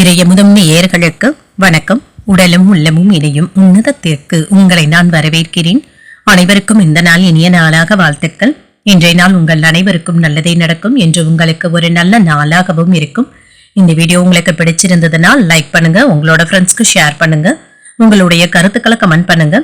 இறையமுதும் நேயர்களுக்கு வணக்கம். உடலும் உள்ளமும் இணையும் உன்னதத்திற்கு உங்களை நான் வரவேற்கிறேன். அனைவருக்கும் இந்த நாள் இனிய நாளாக வாழ்த்துக்கள். இன்றைய நாள் உங்கள் அனைவருக்கும் நல்லதே நடக்கும் என்று உங்களுக்கு ஒரு நல்ல நாளாகவும் இருக்கும். இந்த வீடியோ உங்களுக்கு பிடிச்சிருந்ததுனால் லைக் பண்ணுங்க உங்களோட ஃப்ரெண்ட்ஸ்க்கு ஷேர் பண்ணுங்க உங்களுடைய கருத்துக்களை கமெண்ட் பண்ணுங்க.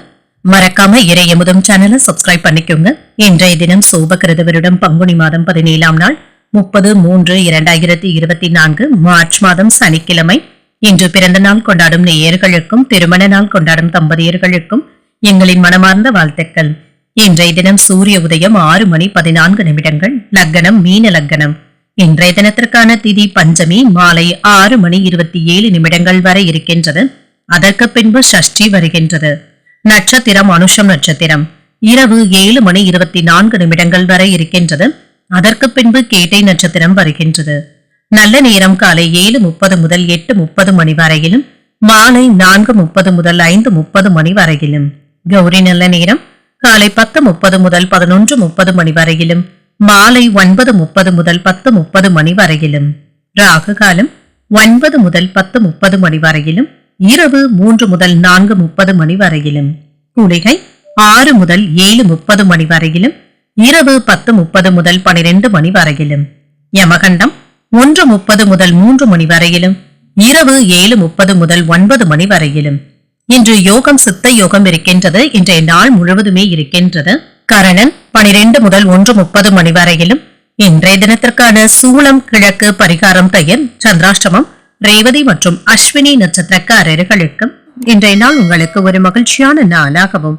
மறக்காம இறையமுதம் சேனலை சப்ஸ்கிரைப் பண்ணிக்கோங்க. இன்றைய தினம் சோபகிருதவரிடம் பங்குனி மாதம் பதினேழாம் நாள். முப்பது மூன்று இரண்டாயிரத்தி இருபத்தி நான்கு மார்ச் மாதம் சனிக்கிழமை. இன்று பிறந்த நாள் கொண்டாடும் நேயர்களுக்கும் திருமண நாள் கொண்டாடும் தம்பதியர்களுக்கும் எங்களின் மனமார்ந்த வாழ்த்துக்கள். இன்றைய தினம் சூரிய உதயம் ஆறு மணி பதினான்கு நிமிடங்கள். லக்கணம் மீன லக்கணம் இன்றைய தினத்திற்கான திதி பஞ்சமி மாலை ஆறு மணி இருபத்தி ஏழு நிமிடங்கள் வரை இருக்கின்றது. அதற்கு பின்பு ஷஷ்டி வருகின்றது. நட்சத்திரம் அனுஷம் நட்சத்திரம். இரவு ஏழு மணி இருபத்தி நான்கு நிமிடங்கள் வரை இருக்கின்றது. அதற்கு பின்பு கேட்டை நட்சத்திரம் வருகின்றது. நல்ல நேரம் காலை ஏழு முப்பது முதல் எட்டு முப்பது மணி வரையிலும் மாலை நான்கு முப்பது முதல் ஐந்து முப்பது மணி வரையிலும். கௌரி நல்ல நேரம் காலை பத்து முப்பது முதல் பதினொன்று முப்பது மணி வரையிலும் மாலை ஒன்பது முப்பது முதல் பத்து முப்பது மணி வரையிலும். ராகு காலம் ஒன்பது முதல் பத்து முப்பது மணி வரையிலும் இரவு மூன்று முதல் நான்கு முப்பது மணி வரையிலும். குளிகை ஆறு முதல் ஏழு முப்பது மணி வரையிலும் இரவு பத்து முப்பது முதல் பனிரெண்டு மணி வரையிலும். யமகண்டம் ஒன்று முப்பது முதல் மூன்று மணி வரையிலும். இரவு ஏழு முப்பது முதல் ஒன்பது மணி வரையிலும். இன்று யோகம் சித்த யோகம் இருக்கின்றது. இன்றைய நாள் முழுவதுமே இருக்கின்றது. கரணன் பனிரெண்டு முதல் ஒன்று முப்பது மணி வரையிலும். இன்றைய தினத்திற்கான சூளம் கிழக்கு பரிகாரம் பெயர் சந்திராஷ்டமம் ரேவதி மற்றும் அஸ்வினி நட்சத்திரக்காரர்களுக்கும் இன்றைய நாள் உங்களுக்கு ஒரு மகிழ்ச்சியான நாளாகவும்